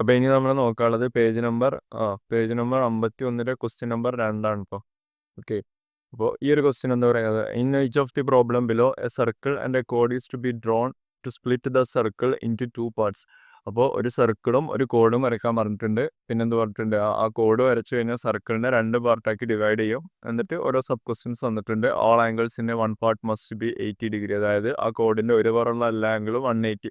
അപ്പൊ ഇനി നമ്മൾ നോക്കാനുള്ളത് പേജ് നമ്പർ ആ പേജ് നമ്പർ അമ്പത്തി ഒന്നിലെ ക്വസ്റ്റ്യൻ നമ്പർ രണ്ടാണ് ഇപ്പോൾ ഓക്കെ. അപ്പോൾ ഈ ഒരു ക്വസ്റ്റ്യൻ എന്താ പറയുന്നത് in each of the problem below a circle and a code is to be drawn to split the circle into two parts അപ്പോൾ ഒരു സർക്കിളും ഒരു കോഡും വരയ്ക്കാൻ പറഞ്ഞിട്ടുണ്ട്. പിന്നെ എന്ത് പറഞ്ഞിട്ടുണ്ട്? ആ കോഡ് വരച്ചു കഴിഞ്ഞാൽ സർക്കിളിനെ രണ്ട് പാർട്ടാക്കി ഡിവൈഡ് ചെയ്യും. എന്നിട്ട് ഓരോ സബ് ക്വസ്റ്റ്യൻസ് തന്നിട്ടുണ്ട് all angles in one part must be eighty degree അതായത് ആ കോഡിന്റെ ഒരു പുറമുള്ള എല്ലാ ആംഗിളും വൺ എയ്റ്റി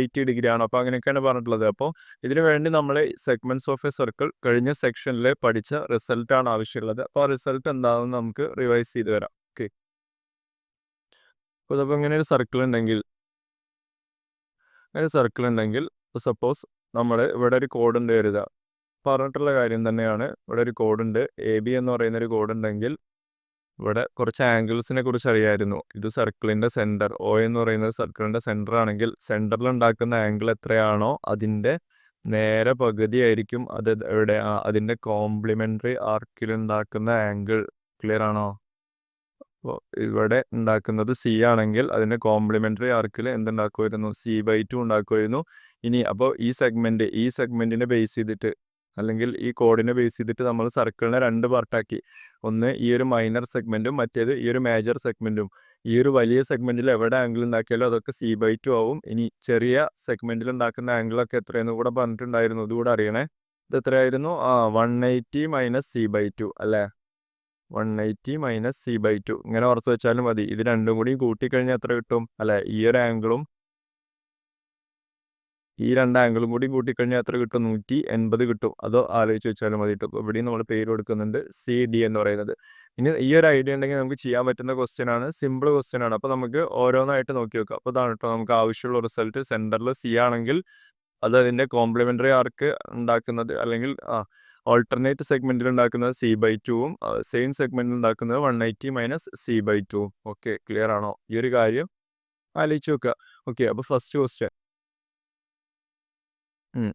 എയ്റ്റി ഡിഗ്രി ആണ്. അപ്പോൾ അങ്ങനെയൊക്കെയാണ് പറഞ്ഞിട്ടുള്ളത്. അപ്പോൾ ഇതിനു വേണ്ടി നമ്മൾ സെഗ്മെന്റ്സ് ഓഫ് എ സർക്കിൾ കഴിഞ്ഞ സെക്ഷനിൽ പഠിച്ച റിസൾട്ട് ആണ് ആവശ്യമുള്ളത്. അപ്പോൾ ആ റിസൾട്ട് എന്താണെന്ന് നമുക്ക് റിവൈസ് ചെയ്ത് വരാം. ഓക്കെ അപ്പോൾ ഇങ്ങനെ ഒരു സർക്കിൾ ഉണ്ടെങ്കിൽ സർക്കിൾ ഉണ്ടെങ്കിൽ സപ്പോസ് നമ്മൾ ഇവിടെ ഒരു കോഡ് ഉണ്ട് കരുതുക പറഞ്ഞിട്ടുള്ള കാര്യം തന്നെയാണ്. ഇവിടെ ഒരു കോഡ് ഉണ്ട്. എ ബി എന്ന് പറയുന്ന ഒരു കോഡ് ഉണ്ടെങ്കിൽ ഇവിടെ കുറച്ച് ആംഗിൾസിനെ കുറിച്ച് അറിയായിരുന്നു. ഇത് സർക്കിളിന്റെ സെന്റർ ഒ എന്ന് പറയുന്ന സർക്കിളിന്റെ സെന്റർ ആണെങ്കിൽ സെന്ററിൽ ഉണ്ടാക്കുന്ന ആംഗിൾ എത്രയാണോ അതിന്റെ നേരെ പകുതി ആയിരിക്കും. അത് എവിടെ? അതിന്റെ കോംപ്ലിമെന്ററി ആർക്കിൽ ഉണ്ടാക്കുന്ന ആംഗിൾ ക്ലിയർ ആണോ? അപ്പോൾ ഇവിടെ ഉണ്ടാക്കുന്നത് സി ആണെങ്കിൽ അതിന്റെ കോംപ്ലിമെന്ററി ആർക്കിൽ എന്തുണ്ടാക്കുമായിരുന്നു? സി ബൈ ടു ഉണ്ടാക്കുമായിരുന്നു. ഇനി അപ്പോൾ ഈ സെഗ്മെന്റ് ഈ സെഗ്മെന്റിനെ ബേസ് ചെയ്തിട്ട് അല്ലെങ്കിൽ ഈ കോഡിനെ ബേസ് ചെയ്തിട്ട് നമ്മൾ സർക്കിളിനെ രണ്ട് പാർട്ടാക്കി ഒന്ന് ഈ ഒരു മൈനർ സെഗ്മെന്റും മറ്റേത് ഈ ഒരു മേജർ സെഗ്മെന്റും ഈ ഒരു വലിയ സെഗ്മെന്റിൽ എവിടെ ആംഗിൾ ഉണ്ടാക്കിയാലും അതൊക്കെ സി ബൈ ടു ആവും. ഇനി ചെറിയ സെഗ്മെന്റിൽ ഉണ്ടാക്കുന്ന ആംഗിളൊക്കെ എത്രയെന്ന് കൂടെ പറഞ്ഞിട്ടുണ്ടായിരുന്നു. ഇതുകൂടെ അറിയണേ. ഇത് എത്രയായിരുന്നു? ആ one eighty minus C by two അല്ലേ? One eighty minus C by two ഇങ്ങനെ ഉറച്ചു വെച്ചാലും മതി. ഇത് രണ്ടും കൂടി കൂട്ടിക്കഴിഞ്ഞാൽ എത്ര കിട്ടും? അല്ലേ? ഈ ഒരു ആംഗിളും ഈ രണ്ട് ആംഗിളും കൂടി കൂട്ടിക്കഴിഞ്ഞാൽ എത്ര കിട്ടും? നൂറ്റി എൺപത് കിട്ടും. അതോ ആലോചിച്ച് വെച്ചാലും മതി കിട്ടും ഇവിടെ നമ്മൾ പേര് കൊടുക്കുന്നുണ്ട് സി ഡി എന്ന് പറയുന്നത്. ഇനി ഈ ഒരു ഐഡിയ ഉണ്ടെങ്കിൽ നമുക്ക് ചെയ്യാൻ പറ്റുന്ന ക്വസ്റ്റ്യൻ ആണ്. സിമ്പിൾ ക്വസ്റ്റ്യൻ ആണ്. അപ്പോൾ നമുക്ക് ഓരോന്നായിട്ട് നോക്കി വെക്കാം. അപ്പോൾ ഇതാണ് കേട്ടോ നമുക്ക് ആവശ്യമുള്ള റിസൾട്ട് സെന്ററിൽ സി ആണെങ്കിൽ അത് അതിന്റെ കോംപ്ലിമെന്ററി ആർക്ക് ഉണ്ടാക്കുന്നത് അല്ലെങ്കിൽ ആ ഓൾട്ടർനേറ്റ് സെഗ്മെന്റിൽ ഉണ്ടാക്കുന്നത് സി ബൈ ടുവും സെയിം സെഗ്മെന്റിൽ ഉണ്ടാക്കുന്നത് one eighty minus C by ടുവും ഓക്കെ ക്ലിയർ ആണോ? ഈ ഒരു കാര്യം ആലോചിച്ച് നോക്കുക. ഓക്കെ അപ്പോൾ ഫസ്റ്റ് ക്വസ്റ്റ്യൻ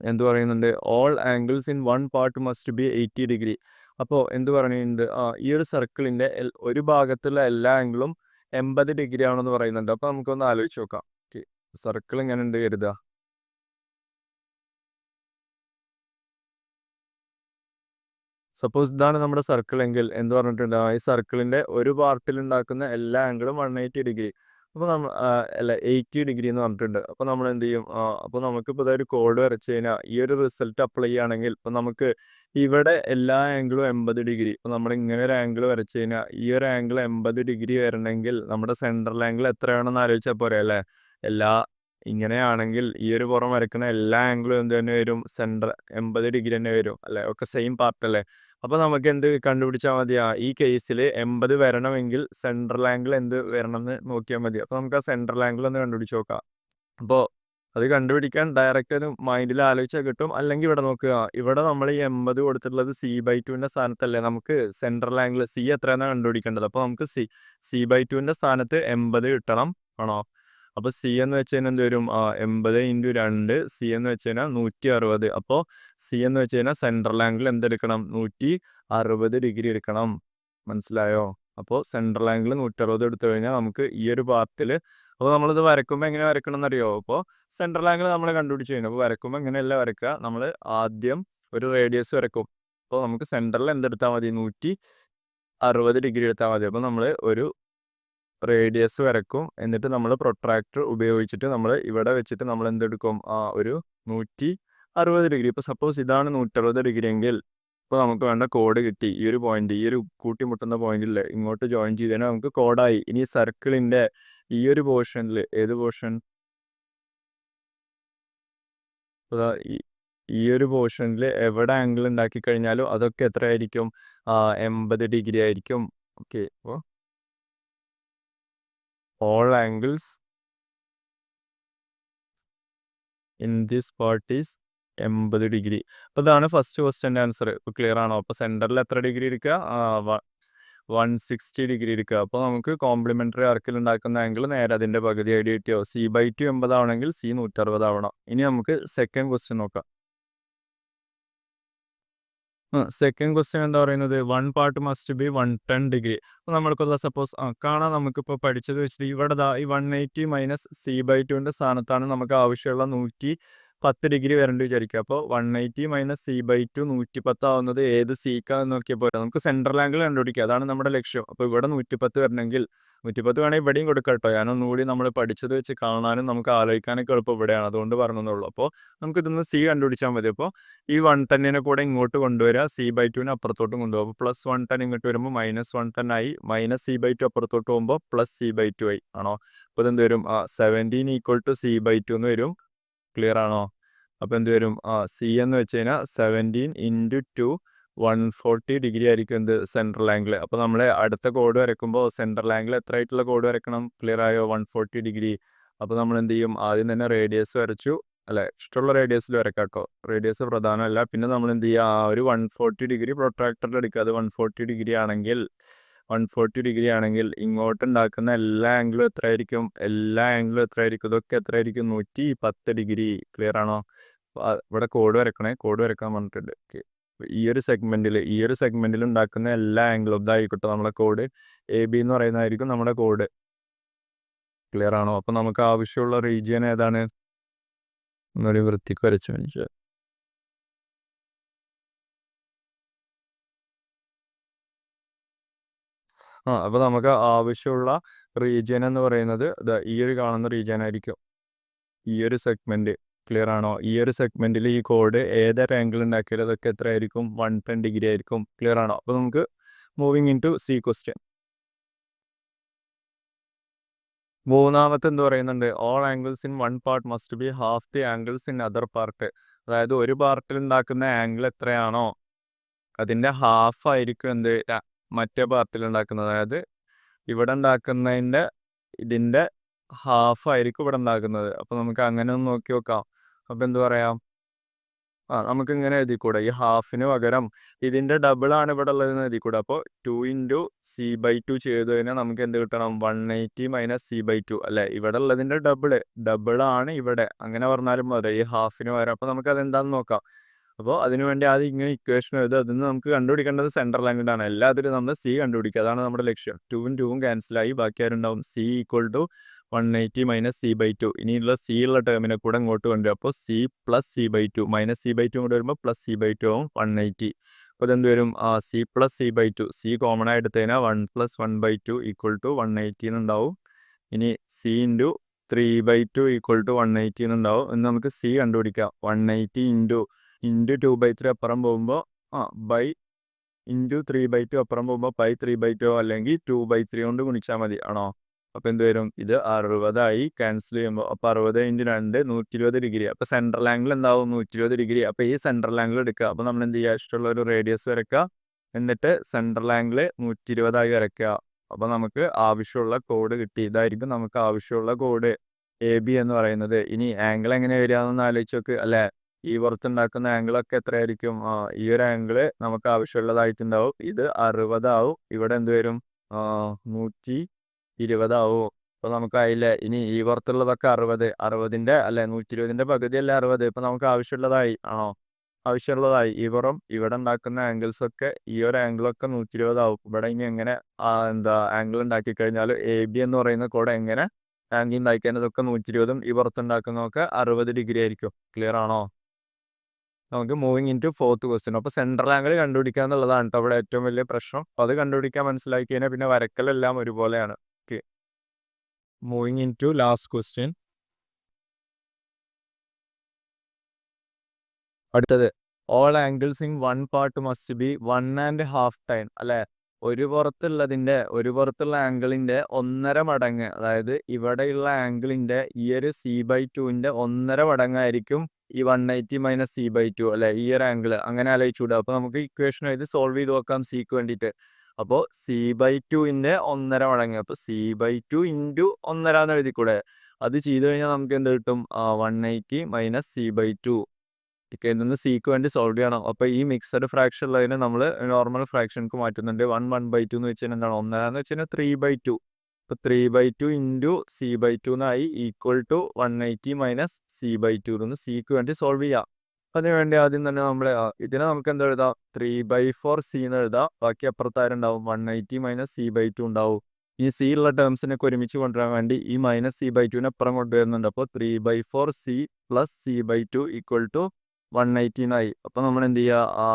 എന്ത് പറയുന്നുണ്ട്? All angles in one part must be eighty degree അപ്പോൾ എന്ത് പറയുന്നുണ്ട്? ആ ഈ ഒരു സർക്കിളിന്റെ ഒരു ഭാഗത്തുള്ള എല്ലാ ആംഗിളും എൺപത് ഡിഗ്രി ആണെന്ന് പറയുന്നുണ്ട്. അപ്പോൾ നമുക്കൊന്ന് ആലോചിച്ച് നോക്കാം. സർക്കിൾ ഇങ്ങനെ ഉണ്ട് കരുതുക. സപ്പോസ് ഇതാണ് നമ്മുടെ സർക്കിൾ എങ്കിൽ എന്ത് പറഞ്ഞിട്ടുണ്ട്? ഈ സർക്കിളിന്റെ ഒരു പാർട്ടിൽ ഉണ്ടാക്കുന്ന എല്ലാ ആംഗിളും വൺ എയ്റ്റി ഡിഗ്രി അപ്പോൾ നമ്മൾ അല്ല എയ്റ്റി ഡിഗ്രി എന്ന് പറഞ്ഞിട്ടുണ്ട്. അപ്പോൾ നമ്മൾ എന്ത് ചെയ്യും അപ്പോൾ നമുക്കിപ്പോൾ ഇതായൊരു കോഡ് വരച്ച് കഴിഞ്ഞാൽ ഈ ഒരു റിസൾട്ട് അപ്ലൈ ചെയ്യുകയാണെങ്കിൽ ഇപ്പം നമുക്ക് ഇവിടെ എല്ലാ ആംഗിളും എൺപത് ഡിഗ്രി. ഇപ്പൊ നമ്മൾ ഇങ്ങനെ ഒരു ആംഗിൾ വരച്ച് കഴിഞ്ഞാൽ ഈ ഒരു ആംഗിൾ എൺപത് ഡിഗ്രി വരണമെങ്കിൽ നമ്മുടെ സെൻട്രൽ ആംഗിൾ എത്രയാണെന്ന് ആലോചിച്ചാൽ പോരെ അല്ലേ? എല്ലാ ഇങ്ങനെയാണെങ്കിൽ ഈ ഒരു പുറം വരക്കുന്ന എല്ലാ ആംഗിളും എന്ത് തന്നെ വരും? സെന്റർ എൺപത് ഡിഗ്രി തന്നെ വരും അല്ലെ? ഒക്കെ സെയിം പാർട്ട് അല്ലേ? അപ്പൊ നമുക്ക് എന്ത് കണ്ടുപിടിച്ചാൽ മതിയാ? ഈ കേസിൽ എൺപത് വരണമെങ്കിൽ സെൻട്രൽ ആംഗിൾ എന്ത് വരണം എന്ന് നോക്കിയാൽ മതി. അപ്പൊ നമുക്ക് ആ സെൻട്രൽ ആംഗിൾ ഒന്ന് കണ്ടുപിടിച്ച് നോക്കാം. അപ്പോൾ അത് കണ്ടുപിടിക്കാൻ ഡയറക്റ്റ് അത് മൈൻഡിൽ ആലോചിച്ചാൽ കിട്ടും. അല്ലെങ്കിൽ ഇവിടെ നോക്കുക. ഇവിടെ നമ്മൾ ഈ എൺപത് കൊടുത്തിട്ടുള്ളത് സി ബൈ ടുവിന്റെ സ്ഥാനത്തല്ലേ? നമുക്ക് സെൻട്രൽ ആംഗിൾ സി എത്രയാണ് കണ്ടുപിടിക്കേണ്ടത്? അപ്പോൾ നമുക്ക് സി സി ബൈ ടുവിന്റെ സ്ഥാനത്ത് എൺപത് കിട്ടണം. ആണോ? അപ്പൊ സി എന്ന് വെച്ച് കഴിഞ്ഞാൽ എന്ത് വരും? എൺപത് ഇന്റു രണ്ട് സി എന്ന് വെച്ച് കഴിഞ്ഞാൽ നൂറ്റി അറുപത് അപ്പോൾ സി എന്ന് വെച്ച് കഴിഞ്ഞാൽ സെൻട്രൽ ആംഗിൾ എന്തെടുക്കണം നൂറ്റി അറുപത് ഡിഗ്രി എടുക്കണം. മനസ്സിലായോ? അപ്പോൾ സെൻട്രൽ ആംഗിൾ നൂറ്റി അറുപത് എടുത്തു കഴിഞ്ഞാൽ നമുക്ക് ഈ ഒരു പാർട്ടിൽ അപ്പോൾ നമ്മളിത് വരക്കുമ്പോൾ എങ്ങനെ വരക്കണം എന്നറിയോ അപ്പോൾ സെൻട്രൽ ആംഗിൾ നമ്മൾ കണ്ടുപിടിച്ച് കഴിഞ്ഞു. അപ്പോൾ വരക്കുമ്പോൾ എങ്ങനെയല്ല വരക്കുക നമ്മൾ ആദ്യം ഒരു റേഡിയസ് വരക്കും അപ്പോൾ നമുക്ക് സെൻട്രലിൽ എന്തെടുത്താൽ മതി? നൂറ്റി അറുപത് ഡിഗ്രി എടുത്താൽ മതി. അപ്പോൾ നമ്മൾ ഒരു റേഡിയസ് വരക്കും. എന്നിട്ട് നമ്മൾ പ്രൊട്രാക്ടർ ഉപയോഗിച്ചിട്ട് നമ്മൾ ഇവിടെ വെച്ചിട്ട് നമ്മൾ എന്തെടുക്കും ആ ഒരു നൂറ്റി അറുപത് ഡിഗ്രി. ഇപ്പോൾ സപ്പോസ് ഇതാണ് നൂറ്ററുപത് ഡിഗ്രി എങ്കിൽ ഇപ്പോൾ നമുക്ക് വേണ്ട കോഡ് കിട്ടി. ഈ ഒരു പോയിന്റ് ഈ ഒരു കൂട്ടിമുട്ടുന്ന പോയിന്റിൽ ഇങ്ങോട്ട് ജോയിൻ ചെയ്തതിന് നമുക്ക് കോഡായി ഇനി സർക്കിളിന്റെ ഈ ഒരു പോർഷനിൽ ഏത് പോർഷൻ ഈ ഒരു പോർഷനിൽ എവിടെ ആംഗിൾ ഉണ്ടാക്കി കഴിഞ്ഞാലും അതൊക്കെ എത്രയായിരിക്കും? എൺപത് ഡിഗ്രി ആയിരിക്കും. ഓക്കെ അപ്പോൾ all angles in this part is എൺപത് ഡിഗ്രി അപ്പോൾ ഇതാണ് ഫസ്റ്റ് ക്വസ്റ്റ്യന്റെ ആൻസർ ഇപ്പോൾ ക്ലിയർ ആണോ? അപ്പോൾ സെന്ററിൽ എത്ര ഡിഗ്രി എടുക്കുക? വൺ സിക്സ്റ്റി ഡിഗ്രി എടുക്കുക. അപ്പോൾ നമുക്ക് കോംപ്ലിമെന്ററി ആർക്കിൽ ഉണ്ടാക്കുന്ന ആംഗിൾ നേരെ അതിന്റെ പകുതി ഐ ഡി കിട്ടിയോ സി ബൈ ടു എൺപതാവണമെങ്കിൽ സി നൂറ്ററുപതാവണം ഇനി നമുക്ക് സെക്കൻഡ് ക്വസ്റ്റ്യൻ നോക്കാം. സെക്കൻഡ് ക്വസ്റ്റ്യൻ എന്താ പറയുന്നത്? One part must be one ten degree അപ്പോൾ നമ്മൾക്കുള്ള സപ്പോസ് ആ കാണാൻ നമുക്കിപ്പോൾ പഠിച്ചത് വെച്ചിട്ട് ഇവിടെ ഈ one eighty minus C by ടുവിന്റെ സ്ഥാനത്താണ് നമുക്ക് ആവശ്യമുള്ള നൂറ്റി പത്ത് ഡിഗ്രി വരേണ്ടി വിചാരിക്കുക അപ്പോൾ one eighty minus C by two നൂറ്റി പത്താവുന്നത് ഏത് സീക്കാന്ന് നോക്കിയാൽ പോരാ. നമുക്ക് സെൻട്രൽ ആംഗിൾ കണ്ടുപിടിക്കുക അതാണ് നമ്മുടെ ലക്ഷ്യം. അപ്പോൾ ഇവിടെ നൂറ്റിപ്പത്ത് വരണമെങ്കിൽ നൂറ്റിപ്പത്ത് വേണമെങ്കിൽ ഇവിടെയും കൊടുക്കാം കേട്ടോ. ഞാൻ ഒന്നുകൂടി നമ്മൾ പഠിച്ചത് വെച്ച് കാണാനും നമുക്ക് ആലോചിക്കാനൊക്കെ എളുപ്പം ഇവിടെയാണ് അതുകൊണ്ട് പറഞ്ഞതുള്ളൂ അപ്പോൾ നമുക്ക് ഇതൊന്ന് സി കണ്ടുപിടിച്ചാൽ മതി. അപ്പോൾ ഈ വൺ ടെന്നിനെ കൂടെ ഇങ്ങോട്ട് കൊണ്ടുവരിക സി ബൈ ടുവിനെ അപ്പുറത്തോട്ടും കൊണ്ടുപോകും അപ്പോൾ പ്ലസ് വൺ ടെൻ ഇങ്ങോട്ട് വരുമ്പോൾ മൈനസ് വൺ ടെൻ ആയി. മൈനസ് സി ബൈ ടു അപ്പുറത്തോട്ട് പോകുമ്പോൾ പ്ലസ് സി ബൈ ടു ആയി. ആണോ? അപ്പോൾ ഇതെന്ത് വരും? Seventeen equal to C by two എന്ന് വരും. ക്ലിയർ ആണോ? അപ്പോൾ എന്ത് വരും? ആ സി എന്ന് വെച്ച് കഴിഞ്ഞാൽ seventeen into two one forty degree ആയിരിക്കും എന്ത്? സെൻട്രൽ ആംഗിൾ അപ്പോൾ നമ്മൾ അടുത്ത കോഡ് വരയ്ക്കുമ്പോൾ സെൻട്രൽ ആംഗിൾ എത്ര ആയിട്ടുള്ള കോഡ് വരയ്ക്കണം? ക്ലിയർ ആയോ? വൺ ഫോർട്ടി ഡിഗ്രി അപ്പോൾ നമ്മൾ എന്ത് ചെയ്യും? ആദ്യം തന്നെ റേഡിയസ് വരച്ചു. അല്ലെ? ഇഷ്ടമുള്ള റേഡിയസിൽ വരക്കാം കേട്ടോ റേഡിയസ് പ്രധാനമല്ല. പിന്നെ നമ്മൾ എന്ത് ചെയ്യുക? ആ ഒരു വൺ ഫോർട്ടി ഡിഗ്രി പ്രൊട്രാക്ടറിൽ എടുക്കുക. അത് വൺ ഫോർട്ടി ഡിഗ്രി ആണെങ്കിൽ വൺ ഫോർട്ടി ഡിഗ്രി ആണെങ്കിൽ ഇങ്ങോട്ട് ഉണ്ടാക്കുന്ന എല്ലാ ആംഗിളും എത്ര ആയിരിക്കും എല്ലാ ആംഗിളും എത്ര ആയിരിക്കും ഇതൊക്കെ എത്ര ആയിരിക്കും നൂറ്റി പത്ത് ഡിഗ്രി ക്ലിയർ ആണോ ഇവിടെ കോഡ് വരക്കണേ. കോഡ് വരക്കാൻ പറഞ്ഞിട്ടുണ്ട്. ഓക്കെ. ഈ ഒരു സെഗ്മെന്റിൽ ഈ ഒരു സെഗ്മെന്റിൽ ഉണ്ടാക്കുന്ന എല്ലാ ആംഗിളും ഇതായിക്കോട്ടെ. നമ്മുടെ കോഡ് എ ബി എന്ന് പറയുന്നതായിരിക്കും നമ്മുടെ കോഡ് ക്ലിയർ ആണോ? അപ്പൊ നമുക്ക് ആവശ്യമുള്ള റീജിയൻ ഏതാണ്? എന്നൊരു വൃത്തിക്ക് വരച്ച് മനസ്സിലായി ആ അപ്പൊ നമുക്ക് ആവശ്യമുള്ള റീജിയൻ എന്ന് പറയുന്നത് ഈ ഒരു കാണുന്ന റീജിയൻ ആയിരിക്കും. ഈ ഒരു സെഗ്മെന്റ് ക്ലിയർ ആണോ? ഈ ഒരു സെഗ്മെന്റിൽ ഈ കോഡ് ഏതൊരു ആംഗിൾ ഉണ്ടാക്കിയാലും അതൊക്കെ എത്ര ആയിരിക്കും വൺ ടെൻ ഡിഗ്രി ആയിരിക്കും. ക്ലിയർ ആണോ? അപ്പോൾ നമുക്ക് moving into C question മൂന്നാമത്തെ എന്ത് പറയുന്നുണ്ട്? All angles in one part must be half the angles in other part അതായത് ഒരു പാർട്ടിൽ ഉണ്ടാക്കുന്ന ആംഗിൾ എത്രയാണോ? അതിന്റെ ഹാഫ് ആയിരിക്കും എന്ത് മറ്റേ പാർട്ടിൽ ഉണ്ടാക്കുന്നത് അതായത് ഇവിടെ ഉണ്ടാക്കുന്നതിന്റെ ഇതിന്റെ ഹാഫ് ആയിരിക്കും ഇവിടെ ഉണ്ടാക്കുന്നത് അപ്പോൾ നമുക്ക് അങ്ങനെ ഒന്ന് നോക്കി നോക്കാം. അപ്പോൾ എന്ത് പറയാം? ആ നമുക്ക് ഇങ്ങനെ എഴുതിക്കൂടെ. ഈ ഹാഫിന് പകരം ഇതിന്റെ ഡബിൾ ആണ് ഇവിടെ ഉള്ളതെന്ന് എഴുതിക്കൂടെ. അപ്പോൾ two into C by two ചെയ്ത് കഴിഞ്ഞാൽ നമുക്ക് എന്ത് കിട്ടണം? One eighty minus C by two അല്ലേ? ഇവിടെ ഉള്ളതിന്റെ ഡബിൾ ഡബിൾ ആണ് ഇവിടെ. അങ്ങനെ പറഞ്ഞാലും മതി. ഈ ഹാഫിന് പകരം. അപ്പം നമുക്ക് അതെന്താണെന്ന് നോക്കാം. അപ്പോൾ അതിനുവേണ്ടി ആദ്യം ഇങ്ങനെ ഇക്വേഷൻ എഴുതുക. അതിൽ നിന്ന് നമുക്ക് കണ്ടുപിടിക്കേണ്ടത് സെൻട്രൽ ആണ്. എല്ലാത്തിലും നമ്മൾ സി കണ്ടുപിടിക്കുക. അതാണ് നമ്മുടെ ലക്ഷ്യം. ടൂവും ടൂവും ക്യാൻസലായി ബാക്കി ആരുണ്ടാവും? C equal to one eighty minus C by two ഇനിയുള്ള സി ഉള്ള ടേമിനെ കൂടെ ഇങ്ങോട്ട് കൊണ്ടുവരും അപ്പോൾ C plus C by two minus C by two കൂടെ വരുമ്പോൾ പ്ലസ് സി ബൈ ടു ആവും വൺ എയ്റ്റി അപ്പോൾ ഇതെന്ത് വരും? ആ C plus C by two C common ആയി എടുത്തതിനാൽ one plus one by two equal to one eighteen ഉണ്ടാവും ഇനി C into three by two equal to one eighteen ഉണ്ടാവും എന്ന് നമുക്ക് സി കണ്ടുപിടിക്കാം. One eighty into into two by three അപ്പുറം പോകുമ്പോൾ ആ by into three by two അപ്പുറം പോകുമ്പോൾ ബൈ ത്രീ ബൈ ടു അല്ലെങ്കിൽ ടു ബൈ ത്രീ കൊണ്ട് ഗുണിച്ചാൽ മതി. ആണോ? അപ്പോൾ എന്ത് വരും? ഇത് അറുപതായി ക്യാൻസൽ ചെയ്യുമ്പോൾ അപ്പൊ അറുപത് ഇന്റു രണ്ട് നൂറ്റി ഇരുപത് ഡിഗ്രി അപ്പോൾ സെൻട്രൽ ആംഗിൾ എന്താവും? നൂറ്റി ഇരുപത് ഡിഗ്രി അപ്പോൾ ഈ സെൻട്രൽ ആംഗിൾ എടുക്കുക. അപ്പോൾ നമ്മൾ എന്ത് ചെയ്യുക? ഇഷ്ടമുള്ള ഒരു റേഡിയസ് വരയ്ക്കുക. എന്നിട്ട് സെൻട്രൽ ആംഗിൾ നൂറ്റി ഇരുപതായി വരയ്ക്കുക. അപ്പോൾ നമുക്ക് ആവശ്യമുള്ള കോഡ് കിട്ടി. ഇതായിരിക്കും നമുക്ക് ആവശ്യമുള്ള കോഡ് എ ബി എന്ന് പറയുന്നത്. ഇനി ആംഗിൾ എങ്ങനെ വരിക എന്നൊന്ന് ആലോചിച്ച് നോക്ക്. അല്ലെ? ഈ പുറത്തുണ്ടാക്കുന്ന ആംഗിളൊക്കെ എത്രയായിരിക്കും? ഈ ഒരു ആംഗിൾ നമുക്ക് ആവശ്യമുള്ളതായിട്ടുണ്ടാവും. ഇത് അറുപതാവും. ഇവിടെ എന്ത് വരും? നൂറ്റി ഇരുപതാവും. അപ്പൊ നമുക്ക് ആയില്ലേ ഇനി ഈ പുറത്തുള്ളതൊക്കെ അറുപത്. അറുപതിന്റെ അല്ലെ നൂറ്റി ഇരുപതിന്റെ പകുതി അല്ലേ അറുപത്. ഇപ്പൊ നമുക്ക് ആവശ്യമുള്ളതായി ആണോ ആവശ്യമുള്ളതായി. ഈ പുറം ഇവിടെ ഉണ്ടാക്കുന്ന ആംഗിൾസ് ഒക്കെ ഈ ഒരു ആംഗിളൊക്കെ നൂറ്റി ഇരുപതാവും ഇവിടെ ഇനി എങ്ങനെ എന്താ ആംഗിൾ ഉണ്ടാക്കി കഴിഞ്ഞാൽ എ ബി എന്ന് പറയുന്ന കൂടെ എങ്ങനെ ആംഗിൾ ഉണ്ടാക്കിയതൊക്കെ നൂറ്റി ഇരുപതും ഈ പുറത്തുണ്ടാക്കുന്നതൊക്കെ അറുപത് ഡിഗ്രി ആയിരിക്കും. ക്ലിയർ ആണോ? നമുക്ക് moving into fourth question അപ്പോൾ സെൻട്രൽ ആംഗിൾ കണ്ടുപിടിക്കുക എന്നുള്ളതാണ് അവിടെ ഏറ്റവും വലിയ പ്രശ്നം. അപ്പോൾ അത് കണ്ടുപിടിക്കാൻ മനസ്സിലാക്കി കഴിഞ്ഞാൽ പിന്നെ വരക്കലെല്ലാം ഒരുപോലെയാണ്. Okay moving into last question അടുത്തത്. All angles in one part must be one and half time അല്ലെ? ഒരു പുറത്തുള്ളതിന്റെ ഒരു പുറത്തുള്ള ആംഗിളിന്റെ ഒന്നര മടങ്ങ് അതായത് ഇവിടെയുള്ള ആംഗിളിന്റെ ഈ ഒരു സി ബൈ ടുവിന്റെ ഒന്നര മടങ്ങായിരിക്കും ഈ one eighty minus C by two അല്ലെ ഈ ഒരു ആംഗിൾ അങ്ങനെ ആലോചിച്ചുകൂടാ. അപ്പോൾ നമുക്ക് ഇക്വേഷൻ എഴുതി സോൾവ് ചെയ്ത് നോക്കാം സിക്ക് വേണ്ടിയിട്ട്. അപ്പോൾ സി ബൈ ടുവിന്റെ ഒന്നര മടങ്ങ്. അപ്പോൾ സി ബൈ ടു ഇന്റു ഒന്നര എന്ന് എഴുതിക്കൂടെ? അത് ചെയ്ത് കഴിഞ്ഞാൽ നമുക്ക് എന്ത് കിട്ടും? One eighty minus C by two. ഒക്കെ നിന്ന് വേണ്ടി സോൾവ് ചെയ്യണം. അപ്പൊ ഈ മിക്സഡ് ഫ്രാക്ഷൻ ഉള്ളതിനെ നമ്മൾ നോർമൽ ഫ്രാക്ഷൻക്ക് മാറ്റുന്നുണ്ട്. വൺ വൺ ബൈ ടു എന്ന് വെച്ചാൽ എന്താണ്? ഒന്നര എന്ന് വെച്ചാൽ ത്രീ ബൈ ടു ഇപ്പൊ three by two into C by two എന്നായി equal to one eighty minus C by two എന്ന് സിക്ക് വേണ്ടി സോൾവ് ചെയ്യാം. അതിന് വേണ്ടി ആദ്യം തന്നെ നമ്മൾ ഇതിനെ നമുക്ക് എന്താ എഴുതാം? ത്രീ ബൈ ഫോർ സി എന്ന് എഴുതാം. ബാക്കി അപ്പുറത്താരുണ്ടാവും one eighty minus C by two ഉണ്ടാവും. ഈ സി ഉള്ള ടേംസിനൊക്കെ ഒരുമിച്ച് കൊണ്ടുവരാൻ വേണ്ടി ഈ മൈനസ് സി ബൈ ടുവിനെ അപ്പുറം കൊണ്ടുവരുന്നുണ്ട്. അപ്പോൾ three by four C plus C by two equal to one eighteen ആയി അപ്പോൾ നമ്മൾ എന്ത് ചെയ്യുക ആ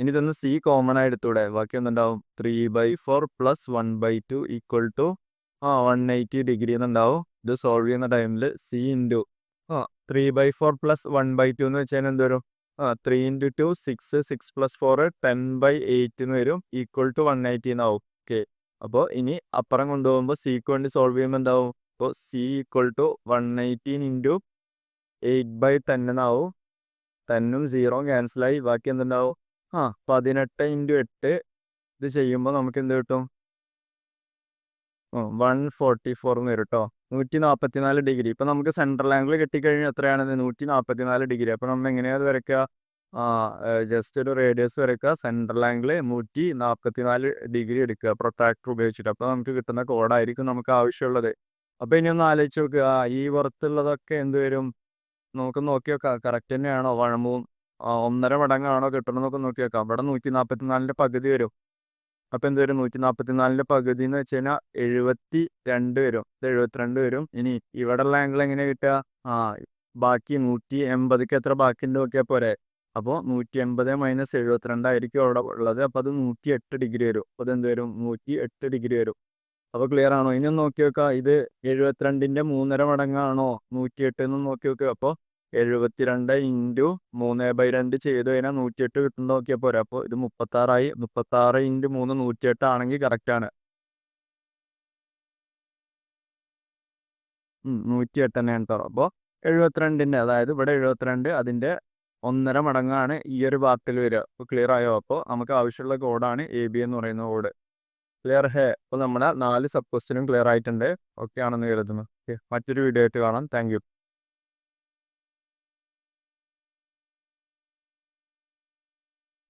ഇനി ഇതൊന്ന് സി കോമൺ ആയി എടുത്തൂടെ. ബാക്കി ഒന്നുണ്ടാവും three by four plus one by two equal to ആ വൺ എയ്റ്റി ഡിഗ്രി എന്നുണ്ടാവും ഇത് സോൾവ് ചെയ്യുന്ന ടൈമിൽ സി ഇന്റു ആ three by four plus one by two എന്ന് വെച്ചാൽ എന്ത് വരും ആ three into two six six plus four ten by eight എന്ന് വരും. ഈക്വൽ ടു വൺ എയ്റ്റി എന്നാവും ഓക്കെ അപ്പോൾ ഇനി അപ്പുറം കൊണ്ടുപോകുമ്പോൾ സിക്ക് വേണ്ടി സോൾവ് ചെയ്യുമ്പോൾ എന്താവും? അപ്പോൾ C equal to one eighteen into eight by ten എന്നാവും ടെന്നും സീറോയും ക്യാൻസലായി ബാക്കി എന്തുണ്ടാവും? ആ പതിനെട്ട് ഇന്റു എട്ട് ഇത് ചെയ്യുമ്പോൾ നമുക്ക് എന്ത് കിട്ടും വൺ ഫോർട്ടി ഫോർ എന്ന് വരും കേട്ടോ നൂറ്റി നാൽപ്പത്തിനാല് ഡിഗ്രി. ഇപ്പം നമുക്ക് സെൻട്രൽ ആംഗിൾ കിട്ടിക്കഴിഞ്ഞാൽ എത്രയാണത്? നൂറ്റി നാൽപ്പത്തിനാല് ഡിഗ്രി. അപ്പം നമ്മൾ എങ്ങനെയാണ് വരയ്ക്കുക? ആ ജസ്റ്റ് ഒരു റേഡിയസ് വരയ്ക്കുക. സെൻട്രൽ ആംഗിൾ നൂറ്റി നാൽപ്പത്തിനാല് ഡിഗ്രി എടുക്കുക. പ്രൊട്രാക്ടർ ഉപയോഗിച്ചിട്ട്. അപ്പോൾ നമുക്ക് കിട്ടുന്ന കോഡായിരിക്കും നമുക്ക് ആവശ്യമുള്ളത്. അപ്പോൾ ഇനി ഒന്ന് ആലോചിച്ച് നോക്കുക ഈ പുറത്തുള്ളതൊക്കെ എന്ത് വരും? നമുക്ക് നോക്കി നോക്കാം കറക്റ്റ് തന്നെയാണോ വഴമ്പും ഒന്നര മടങ്ങാണോ കിട്ടണമെന്നൊക്കെ നോക്കി നോക്കാം അവിടെ നൂറ്റി നാൽപ്പത്തിനാലിന്റെ പകുതി വരും. അപ്പം എന്ത് വരും? നൂറ്റി നാൽപ്പത്തിനാലിന്റെ പകുതി എന്ന് വെച്ച് കഴിഞ്ഞാൽ എഴുപത്തി രണ്ട് വരും. ഇത് എഴുപത്തിരണ്ട് വരും. ഇനി ഇവിടെയുള്ള ആംഗിൾ എങ്ങനെ കിട്ടുക? ആ ബാക്കി നൂറ്റി എൺപതിക്ക് എത്ര ബാക്കിന്റെ നോക്കിയാൽ പോരെ. അപ്പോൾ നൂറ്റി എൺപത് മൈനസ് എഴുപത്തിരണ്ടായിരിക്കും അവിടെ ഉള്ളത്. അപ്പോൾ അത് നൂറ്റി എട്ട് ഡിഗ്രി വരും. അപ്പോൾ അത് എന്ത് വരും? നൂറ്റി എട്ട് ഡിഗ്രി വരും. അപ്പോൾ ക്ലിയർ ആണോ? ഇനി നോക്കി നോക്കുക ഇത് എഴുപത്തിരണ്ടിന്റെ മൂന്നര മടങ്ങാണോ? നൂറ്റി എട്ട് എന്ന് നോക്കി നോക്കുക അപ്പോൾ എഴുപത്തിരണ്ട് ഇന്റു മൂന്ന് ബൈ രണ്ട് ചെയ്ത് കഴിഞ്ഞാൽ നൂറ്റിയെട്ട് കിട്ടുന്ന നോക്കിയാൽ പോരാ. അപ്പോൾ ഇത് മുപ്പത്താറായി. മുപ്പത്താറ് ഇന്റു മൂന്ന് നൂറ്റിയെട്ട് ആണെങ്കിൽ കറക്റ്റാണ് നൂറ്റിയെട്ട് തന്നെയാണ് കേട്ടോ അപ്പോൾ എഴുപത്തിരണ്ടിന്റെ അതായത് ഇവിടെ എഴുപത്തിരണ്ട് അതിന്റെ ഒന്നര മടങ്ങാണ് ഈ ഒരു പാർട്ടിൽ വരിക അപ്പോൾ ക്ലിയർ ആയോ? അപ്പോൾ നമുക്ക് ആവശ്യമുള്ള കോഡാണ് എ ബി എന്ന് പറയുന്ന കോഡ് ക്ലിയർ ഹേ. അപ്പോൾ നമ്മുടെ നാല് സബ് ക്വസ്റ്റ്യനും ക്ലിയർ ആയിട്ടുണ്ട്. ഓക്കെ ആണെന്ന് കരുതുന്നു. ഓക്കെ മറ്റൊരു വീഡിയോ ആയിട്ട് കാണാം. താങ്ക്